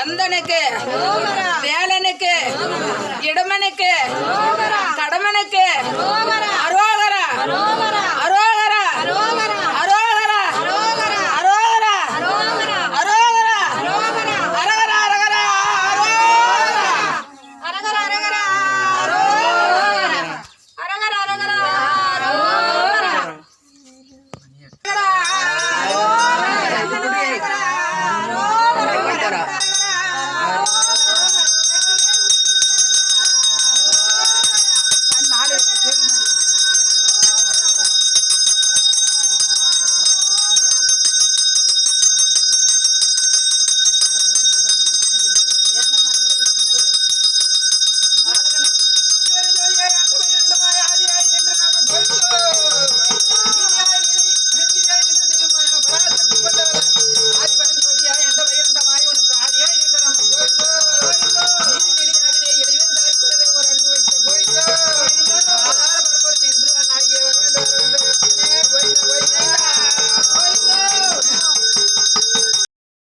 அந்தனுக்கு வேலனுக்கு இடமனுக்கு கடமனுக்கு